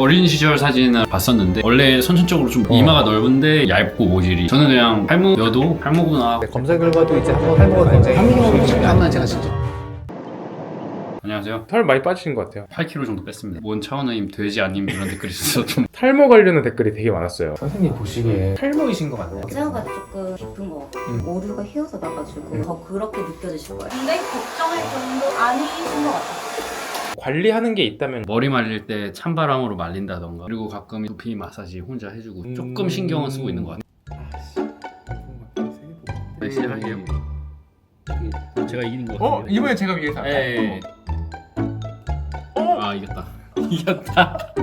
어린 시절 사진을 봤었는데 원래 선천적으로 좀 이마가 넓은데 얇고 모질이 저는 그냥 탈모여도 탈모구나 검사 결과도 이제 한번 탈모가 굉장히 한민경이 잠깐만 제가 진짜 안녕하세요 살 많이 빠지신 것 같아요. 8kg 정도 뺐습니다 뭔 차원호임 돼지 아님 이런 댓글이 있어서 좀 탈모 관련한 댓글이 되게 많았어요. 선생님 보시기에 탈모이신 것 같나요? 제어가 조금 깊은 것 같아요. 오류가 휘어서 나가지고 더 그렇게 느껴지실 거예요. 근데 걱정할 정도 아니신 것 같아요. 관리하는 게 있다면 머리 말릴 때 찬바람으로 말린다던가. 그리고 가끔 두피 마사지 혼자 해주고 조금 신경은 쓰고 있는 것 같아요 네 시작할게요. 제가 이기는 것 어? 같아요. 이번에 제가 위해서? 에아 이겼다. 이겼다.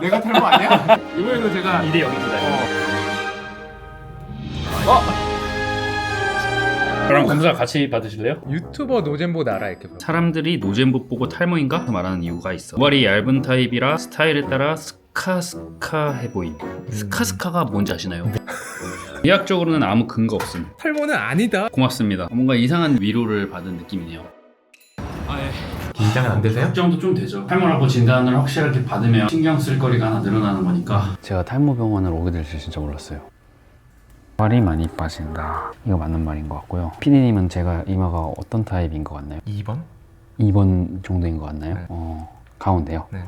내가 탈모 아니야? 이번에도 제가 2대 0입니다 저랑 검사 같이 받으실래요? 유튜버 노잼보 나라 이렇게 봐. 사람들이 노잼복 보고 탈모인가? 말하는 이유가 있어 모발이 얇은 타입이라 스타일에 따라 스카스카해 보임 스카스카가 뭔지 아시나요? 의학적으로는 아무 근거 없음 탈모는 아니다. 고맙습니다 뭔가 이상한 위로를 받은 느낌이네요 긴장은 안 되세요? 걱정도 좀 되죠 탈모라고 진단을 확실하게 받으면 신경 쓸 거리가 하나 늘어나는 거니까 제가 탈모 병원을 오게 될 줄 진짜 몰랐어요 말이 많이 빠진다 이거 맞는 말인 것 같고요 피디님은 제가 이마가 어떤 타입인 것 같나요? 2번? 2번 정도인 것 같나요? 네. 어, 가운데요? 네.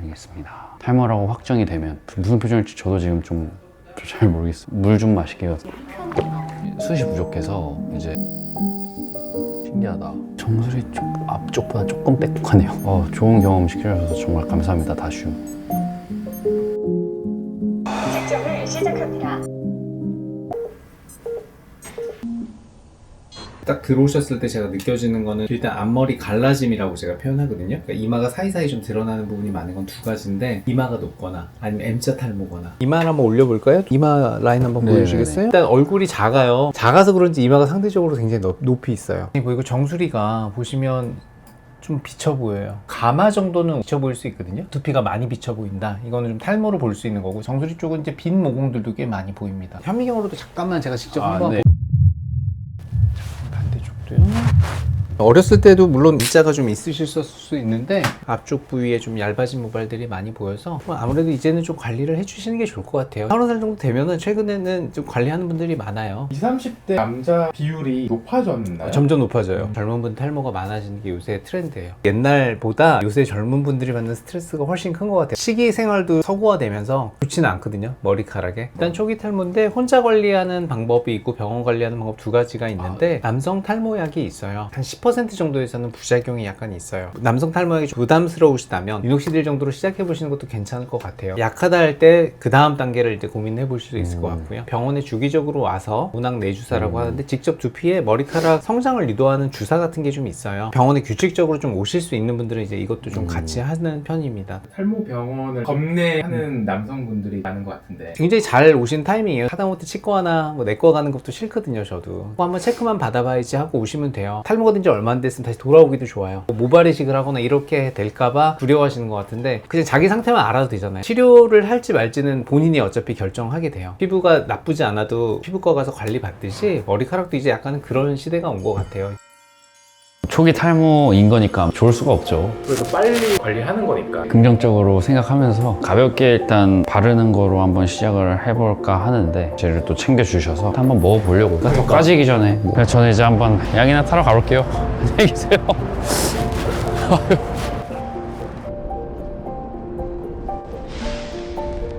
알겠습니다. 탈모라고 확정이 되면 무슨 표정일지 저도 지금 좀 잘 모르겠어요. 물 좀 마실게요. 숱이 부족해서 이제 신기하다. 정수리 쪽 앞쪽보다 조금 빽빽하네요. 어, 좋은 경험 시켜주셔서 정말 감사합니다, 다슈. 시작합니다. 딱 들어오셨을 때 제가 느껴지는 거는 일단 앞머리 갈라짐이라고 제가 표현하거든요. 그러니까 이마가 사이사이 좀 드러나는 부분이 많은 건 두 가지인데 이마가 높거나 아니면 M자 탈모거나 이마를 한번 올려볼까요? 이마 라인 한번 네, 보여주시겠어요? 일단 얼굴이 작아요. 작아서 그런지 이마가 상대적으로 굉장히 높, 높이 있어요. 그리고 정수리가 보시면 좀 비쳐 보여요. 가마 정도는 비쳐 보일 수 있거든요. 두피가 많이 비쳐 보인다. 이거는 좀 탈모로 볼 수 있는 거고 정수리 쪽은 이제 빈 모공들도 꽤 많이 보입니다. 현미경으로도 잠깐만 제가 직접 아, 한번 네. 반대쪽도요. 어렸을 때도 물론 일자가 좀 있으실 수 있는데 앞쪽 부위에 좀 얇아진 모발들이 많이 보여서 뭐 아무래도 이제는 좀 관리를 해주시는 게 좋을 것 같아요. 서른 살 정도 되면은 최근에는 좀 관리하는 분들이 많아요. 20, 30대 남자 비율이 높아졌나요? 점점 높아져요. 젊은 분 탈모가 많아지는 게 요새 트렌드예요. 옛날보다 요새 젊은 분들이 받는 스트레스가 훨씬 큰 것 같아요. 식이 생활도 서구화되면서 좋지는 않거든요. 머리카락에. 일단 초기 탈모인데 혼자 관리하는 방법이 있고 병원 관리하는 방법 두 가지가 있는데 남성 탈모약이 있어요. 한10% 정도에서는 부작용이 약간 있어요. 남성 탈모약이 좀 부담스러우시다면 미녹시딜 정도로 시작해 보시는 것도 괜찮을 것 같아요. 약하다 할 때 그 다음 단계를 이제 고민해 보실 수 있을 것 같고요. 병원에 주기적으로 와서 문항 내주사라고 하는데 직접 두피에 머리카락 성장을 유도하는 주사 같은 게 좀 있어요. 병원에 규칙적으로 좀 오실 수 있는 분들은 이제 이것도 좀 같이 하는 편입니다. 탈모 병원을 겁내하는 남성분들이 많은 것 같은데 굉장히 잘 오신 타이밍이에요. 하다못해 치과나 뭐 내과 가는 것도 싫거든요, 저도. 뭐 한번 체크만 받아봐야지 하고 오시면 돼요. 탈모가 된지 얼마 안 됐으면 다시 돌아오기도 좋아요. 뭐 모발 이식을 하거나 이렇게 될까봐 두려워하시는 것 같은데 그냥 자기 상태만 알아도 되잖아요. 치료를 할지 말지는 본인이 어차피 결정하게 돼요. 피부가 나쁘지 않아도 피부과 가서 관리 받듯이 머리카락도 이제 약간 그런 시대가 온 것 같아요. 초기 탈모인 거니까 좋을 수가 없죠. 그래서 빨리 관리하는 거니까. 긍정적으로 생각하면서 가볍게 일단 바르는 거로 한번 시작을 해볼까 하는데 쟤를 또 챙겨주셔서 한번 먹어보려고. 더 까지기 전에. 그래서 저는 이제 한번 양이나 타러 가볼게요. 안녕히 계세요